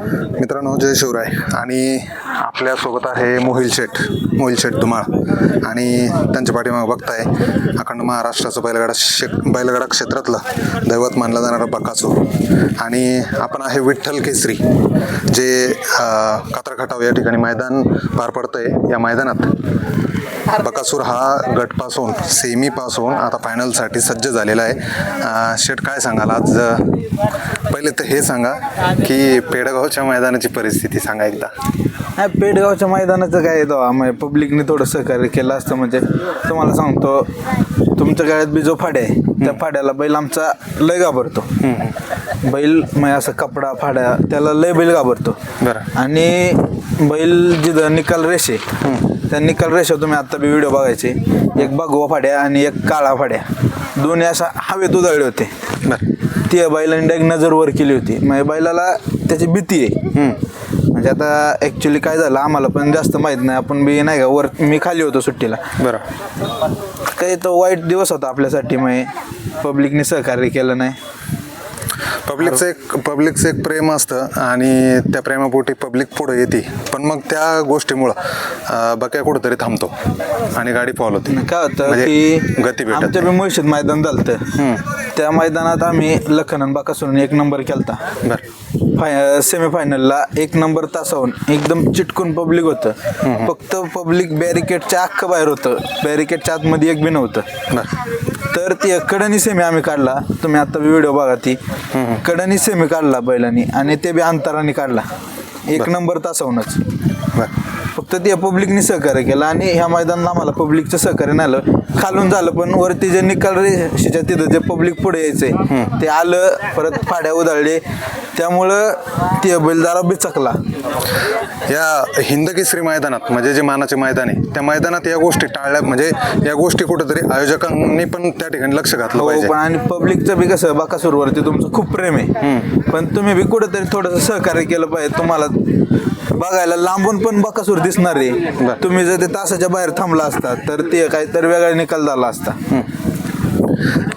मित्रांनो जय शिवराय. आणि आपल्यासोबत आहे मोहिल शेठ. मोहिल शेठ धुमाळ. आणि त्यांच्या पाठीमागे बघताय अखंड महाराष्ट्राचं बैलगाडा शे बैलगाडा क्षेत्रातलं दैवत मानला जाणारा बकासूर. आणि आपण आहे विठ्ठल केसरी जे कात्रखटाव या ठिकाणी मैदान पार पडतंय. या मैदानात बकासूर हा गटपासून सेमीपासून आता फायनलसाठी सज्ज झालेला आहे. शेठ काय सांगाल? आज पहिले तर हे सांगा की पेडगावच्या मैदानाची परिस्थिती सांगा एकदा. नाही पेडगावच्या मैदानाचं काय येतो म्हणजे पब्लिकने थोडं सहकार्य केलं असतं. म्हणजे तुम्हाला सांगतो तुमच्या गाड्यात बी जो फाड्या आहे त्या फाड्याला बैल आमचा लय घाबरतो. बैल म्हणजे असं कपडा फाड्या त्याला लय बैल घाबरतो. बरं. आणि बैल जिथं निकाल रेषे त्या निकाल रेषा तुम्ही आता बी व्हिडिओ बघायचे. एक भगवा फाड्या आणि एक काळा फाड्या. दोन्ही असा हवेत उधळले होते. ती बैलांनी डायरेक्ट नजर वर केली होती. म्हणजे बैलाला त्याची भीती आहे. म्हणजे आता ॲक्च्युली काय झालं आम्हाला पण जास्त माहीत नाही. आपण बी नाही का वर मी खाली होतो सुट्टीला. बरं. काही तो वाईट दिवस होता आपल्यासाठी. मग पब्लिकने सहकार्य केलं नाही. पब्लिकचं एक पब्लिकचं एक प्रेम असतं आणि त्या प्रेमापोटी पब्लिक पुढे येते. पण मग त्या गोष्टीमुळं बक्या कुठंतरी थांबतो आणि गाडी फॉल होते. काय होतं म्हणजे की गती भेटत आमच्या बी मुळशीत मैदान झालं त्या मैदानात आम्ही लखनन बाकासून एक नंबर केलता. बरं. फाय सेमीफायनलला एक नंबर तासाहून एकदम चिटकून पब्लिक होतं. फक्त पब्लिक बॅरिकेडच्या अख्खं बाहेर होतं. बॅरिकेडच्या आतमध्ये एक बी नव्हतं. तर ती कडनी सेमी आम्ही काढला. तुम्ही आता व्हिडिओ बघा ती. कडनी सेमी काढला बैलांनी आणि ते बी अंतराने काढला. एक नंबर तासाहूनच फक्त ते पब्लिकने सहकार्य केलं आणि ह्या मैदानाला आम्हाला पब्लिकचं सहकार्य नाही आलं. खालून झालं पण वरती जे निकाल रेषेच्या तिथं जे पब्लिक पुढे यायचंय ते आलं परत फाड्या उधळले. त्यामुळं ते बैलदारा बिचकला. या हिंदकेसरी मैदानात म्हणजे जे मानाचे मैदान आहे त्या मैदानात या गोष्टी टाळल्या म्हणजे या गोष्टी कुठेतरी आयोजकांनी पण त्या ठिकाणी लक्ष घातलं हो पाहिजे. पण आणि पब्लिकचं बी कसं बाकासूरवरती तुमचं खूप प्रेम आहे. पण तुम्ही बी कुठेतरी थोडंसं सहकार्य केलं पाहिजे तुम्हाला बघायला लांबून पण बाकासूर दिसणार आहे. तुम्ही जर ते तासाच्या बाहेर थांबला असता तर ते काहीतरी वेगळा निकाल झाला असता.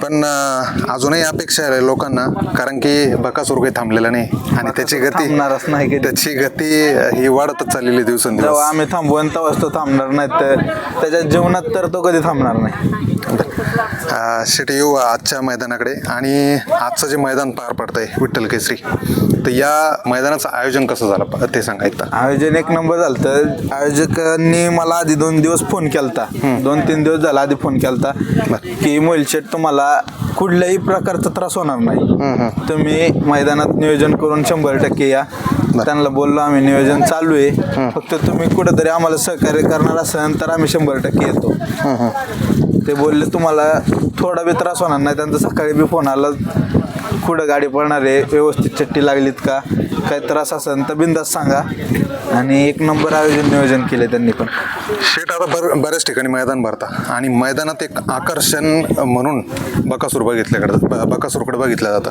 पण अजूनही अपेक्षा आहे लोकांना कारण की बकासूर काही थांबलेला नाही. आणि त्याची गती नाही कधी. त्याची गती ही वाढतच चाललेली आहे दिवसेंदिवस. आम्ही थांबवून तेव्हाच तो थांबणार नाही तर त्याच्या जीवनात तर तो कधी थांबणार नाही. शेटे येऊ आजच्या मैदानाकडे. आणि आजचं जे मैदान पार पडतंय विठ्ठल केसरी तर या मैदानाचं आयोजन कसं झालं ते सांगा एकदा. आयोजन एक नंबर झालं तर आयोजकांनी मला आधी दोन दिवस फोन केलता. दोन तीन दिवस झाला आधी फोन केलता की मोहिल शेट तुम्हाला कुठल्याही प्रकारचा त्रास होणार नाही. तुम्ही मैदानात नियोजन करून शंभर टक्के या. त्यांना बोललो आम्ही नियोजन चालू आहे. फक्त तुम्ही कुठंतरी आम्हाला सहकार्य करणार असेल तर आम्ही शंभर टक्के येतो. ते बोलले तुम्हाला थोडा बी त्रास होणार नाही त्यांचा सकाळी बी फोन आला. कुठं गाडी पळणार आहे? व्यवस्थित चट्टी लागलीत का? काय त्रास असेल तर बिंदास सांगा. आणि एक नंबर आयोजन नियोजन केले त्यांनी पण. शेट आता बर बऱ्याच ठिकाणी मैदान भरता. आणि मैदानात एक आकर्षण म्हणून बकासूर बघितल्याकडं बकासूरकडे बघितलं जातं.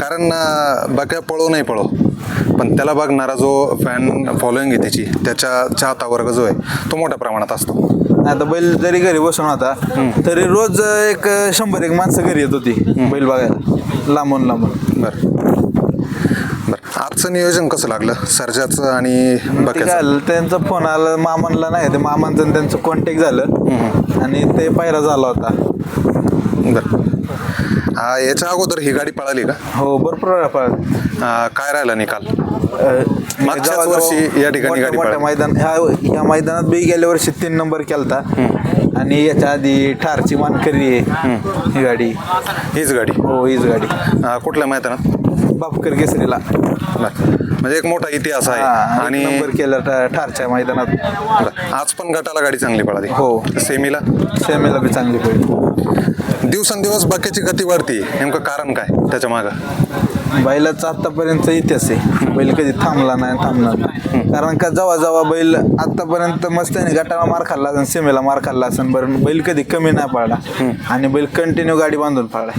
कारण बक्या पळो नाही पळो. पण त्याला बघणारा जो फॅन फॉलोईंग आहे त्याची त्याच्या चाहता वर्ग जो आहे तो मोठ्या प्रमाणात असतो. आता बैल जरी घरी बसून होता तरी रोज एक शंभर एक माणसं घरी येत होती बैल बघायला. लांबून लांबून. बरं. बरं. आजचं नियोजन कसं लागलं? सर्जाचं आणि ते काय बक्याचं झालं त्यांचा फोन आला मामांना नाही ते मामांचं आणि त्यांचं कॉन्टॅक्ट झालं. आणि ते पहिला झाला होता. बरं. हा, याच्या अगोदर ही गाडी पळाली का? हो भरपूर वेळा पळाला. काय राहिला निकाल? मागच्याच वर्षी या ठिकाणी गाडी मोठ्या. मैदान ह्या ह्या मैदानात बी गेल्या वर्षी तीन नंबर केलता. आणि याच्या आधी ठारची मानकरी आहे. ही गाडी. हीच गाडी. हो हीच गाडी. अं, कुठल्या मैदानात? बापकर केसरीला. म्हणजे एक मोठा इतिहास आहे. आणि आणि नंबर केला ठा- ठारच्या मैदानात. बरं. आज पण गटाला गाडी चांगली पळाली. हो. सेमीला? सेमीला बी चांगली पडली दिवसेंदिवस बक्याची गती वाढती. नेमकं कारण काय त्याच्या मागं? बैलाचा आतापर्यंत इतिहास आहे. बैल कधी थांबला नाही थांबणार नाही. कारण का जेव्हा जेव्हा बैल आतापर्यंत मस्त त्याने गटाला मार खाल्ला असेल सेमीला मार खाल्ला असेल बरं बैल कधी कमी नाही पडला. आणि बैल कंटिन्यू गाडी बांधून पडला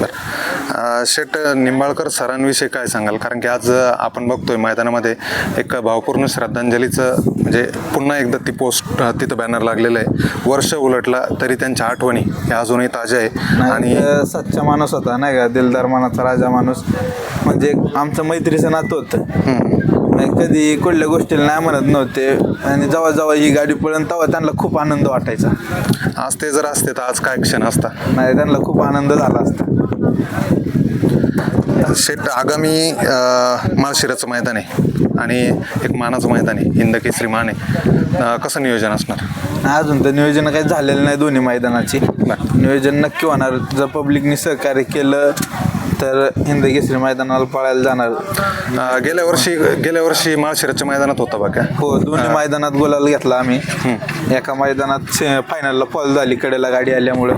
अ, शेट निंबाळकर सरांविषयी काय सांगाल? कारण की आज आपण बघतोय मैदानामध्ये एक भावपूर्ण श्रद्धांजलीचं म्हणजे पुन्हा एकदा ती पोस्ट तिथं बॅनर लागलेलं आहे. वर्ष उलटला तरी त्यांच्या आठवणी या अजूनही ताज्या आहे आणि सच्चा माणूस होता नाही का? दिलदार मनाचा राजा माणूस. म्हणजे आमचं मैत्रीचं नातं होतं. कधी कुठल्या गोष्टीला नाही म्हणत नव्हते. आणि जेव्हा जेव्हा ही गाडी पळण तेव्हा त्यांना खूप आनंद वाटायचा. आज ते जर असते तर आज काय क्षण असता? नाही त्यांना खूप आनंद झाला असता. शेट आगामी माळशिराचं मैदान आहे आणि एक मानाचं मैदान आहे हिंद केसरी मान आहे. कसं नियोजन असणार? अजून तर नियोजन काही झालेलं नाही दोन्ही मैदानाची. नियोजन नक्की होणार. जर पब्लिकनी सहकार्य केलं तर हिंद केसरी मैदानाला पळायला जाणार. गेल्या वर्षी गेल्या वर्षी माळशिराच्या मैदानात होता बघा. हो दोन्ही मैदानात गोलाल घेतला आम्ही. एका मैदानात फायनलला पॉल झाली कडेला गाडी आल्यामुळं.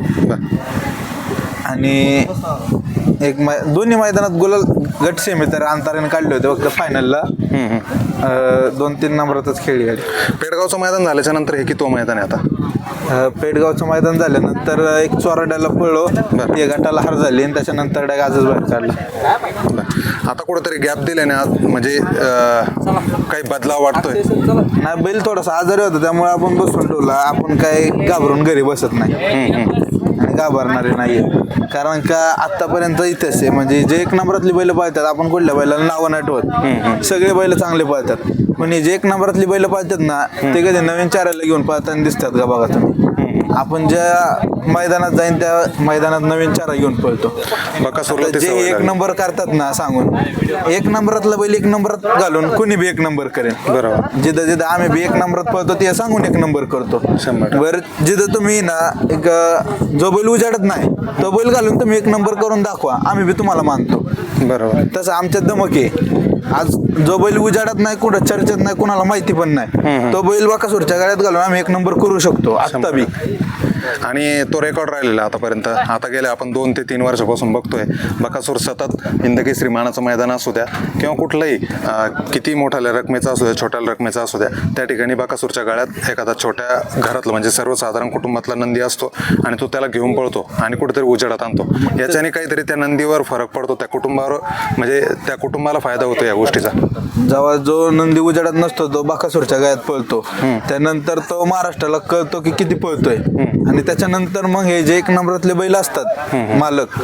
आणि एक मै दोन्ही मैदानात गुलाल गट सेमी तर अंतराने काढले होते फक्त फायनलला दोन तीन नंबरातच खेळली गाडी. पेडगावचं मैदान झाल्याच्यानंतर हे की तो मैदान आहे आता? अं, पेडगावचं मैदान झाल्यानंतर एक चोराड्याला पळलो. ते गटाला हार झाली आणि त्याच्यानंतर डाग आजच बाहेर काढला. आता कुठेतरी गॅप दिले ना म्हणजे अं, काही बदलाव वाटतोय? नाही बैल थोडासा आजारी होता त्यामुळे आपण बसून ठेवला. आपण काय घाबरून घरी बसत नाही. आणि घाबरणारे नाहीये. कारण का आतापर्यंत इथेच आहे. म्हणजे जे एक नंबरातली बैल पाळतात आपण कुठल्या बैलाला नावं नाही ठेवत. सगळे बैल चांगले पाळतात. पण हे जे एक नंबरातली बैल पाळतात ना ते कधी नवीन चाराला घेऊन पाळताना दिसतात का बघा तुम्ही? आपण ज्या मैदानात जाईन त्या मैदानात नवीन चारा घेऊन पळतो. बकासूरला आता ती जे सवय एक लागली. नंबर करतात ना सांगून एक नंबरातला बैल एक नंबरात घालून कुणी बी एक नंबर करेल. बरोबर. जिथं जिथं आम्ही बी एक नंबरात पळतो ते सांगून एक नंबर करतो. शंभर टक्के. बरं जिथं तुम्ही ना एक अं, जो बैल उजाडत नाही तो बैल घालून तुम्ही एक नंबर करून दाखवा. आम्ही बी तुम्हाला मानतो. बरोबर. तसं आमच्यात दमक आहे. आज जो बैल उजाडत नाही कुठं चर्चेत नाही कुणाला माहिती पण नाही. तो बैल बाकासूरच्या गाड्यात घालून आम्ही एक नंबर करू शकतो. आत्ता बी. आणि तो रेकॉर्ड राहिलेला आतापर्यंत. आता गेले आपण दोन ते तीन वर्षापासून बघतोय. बकासूर सतत हिंदकेसरी मानाचं मैदान असू द्या किंवा कुठलंही किती मोठ्या रकमेचा असू द्या छोट्या रकमेचा असू द्या त्या ठिकाणी बकासूरच्या गाळ्यात एखादा छोट्या घरातलं म्हणजे सर्वसाधारण कुटुंबातला नंदी असतो आणि तो त्याला घेऊन पळतो आणि कुठेतरी उजेडात आणतो. याच्याने काहीतरी त्या नंदीवर फरक पडतो त्या कुटुंबावर म्हणजे त्या कुटुंबाला फायदा होतो या गोष्टीचा. जेव्हा जो नंदी उजाडत नसतो तो बाकासूरच्या गायात पळतो. त्यानंतर तो महाराष्ट्राला कळतो की किती पळतोय. आणि त्याच्यानंतर मग हे जे एक नंबरातले बैल असतात मालक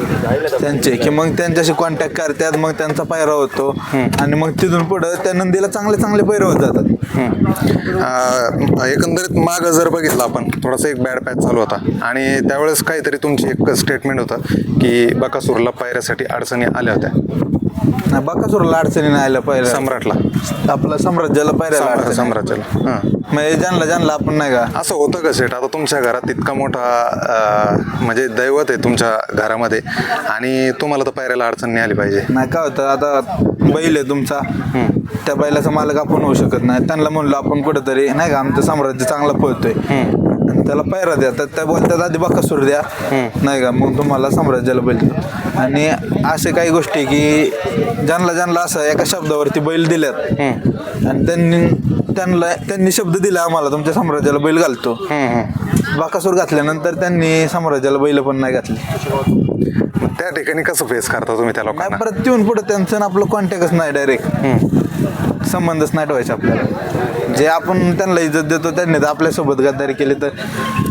त्यांचे की मग त्यांच्याशी कॉन्टॅक्ट करतात मग त्यांचा पायरा होतो आणि मग तिथून पुढं त्या नंदीला चांगले चांगले पैरे होत जातात. एकंदरीत माग जर बघितलं आपण थोडासा एक बॅड पॅच चालू होता. आणि त्यावेळेस काहीतरी तुमची एक स्टेटमेंट होतं की बकासूरला पायऱ्यासाठी अडचणी आल्या होत्या. नाही बाकासूरला अडचणी नाही आल्या पायऱ्या सम्राटला. आपलं साम्राज्याला अडचणी. साम्राज्याला. हां. म्हणजे ज्यांना ज्यांना आपण नाही का असं होतं का सेट आता तुमच्या घरात इतका मोठा म्हणजे दैवत आहे तुमच्या घरामध्ये आणि तुम्हाला तर पायऱ्याला अडचण नाही आली पाहिजे. नाही काय होतं? आता बैल आहे तुमचा. त्या बैलाचा मालक आपण होऊ शकत नाही. त्यांना म्हणलो आपण कुठेतरी नाही का आमचं साम्राज्य चांगलं पळतोय त्याला पायरा द्या. तर त्या बोलतात आधी बकासूर द्या. नाही का? मग तुम्हाला साम्राज्याला बैल. आणि असे काही गोष्टी की ज्यांना ज्यांना असं एका शब्दावरती बैल दिल्यात. आणि त्यांनी त्यांना त्यांनी शब्द दिला आम्हाला तुमच्या साम्राज्याला बैल घालतो. बाकासूर घातल्यानंतर त्यांनी साम्राज्याला बैल पण नाही घातली. त्या ठिकाणी कसं फेस करता तुम्ही त्या नाही लोकांना? परत तिथून पुढे त्यांचं आणि आपलं कॉन्टॅक्टच नाही डायरेक्ट संबंधच नाही ठेवायचे आपल्याला. जे आपण त्यांना इज्जत देतो त्यांनी तर आपल्यासोबत गद्दारी केली तर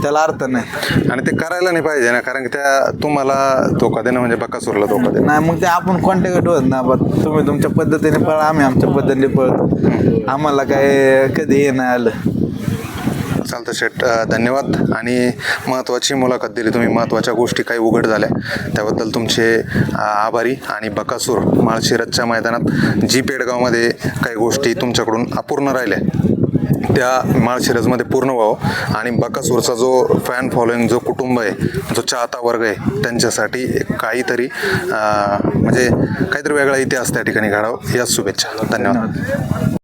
त्याला अर्थ नाही. आणि ते करायला नाही पाहिजे ना कारण की त्या तुम्हाला धोका देणं म्हणजे बकासूरला धोका देणं. नाही मग ते आपण कॉन्टॅक्ट ठेवत ना बा तुम्ही तुमच्या पद्धतीने पळा आम्ही आमच्या पद्धतीने पळतो. आम्हाला काय कधी हे नाही आलं. चालतं शेट. धन्यवाद. आणि महत्त्वाची मुलाखत दिली तुम्ही. महत्त्वाच्या गोष्टी काही उघड झाल्या. त्याबद्दल तुमचे आभारी. आणि बकासूर माळशिरसच्या मैदानात जी पेडगावमध्ये काही गोष्टी तुमच्याकडून अपूर्ण राहिल्या त्या माळशिरजमध्ये पूर्ण व्हावं. आणि बकासूरचा जो फॅन फॉलोईंग जो कुटुंब आहे जो चाहता वर्ग आहे त्यांच्यासाठी काहीतरी म्हणजे काहीतरी वेगळा इतिहास त्या ठिकाणी घडावं. याच शुभेच्छा. धन्यवाद.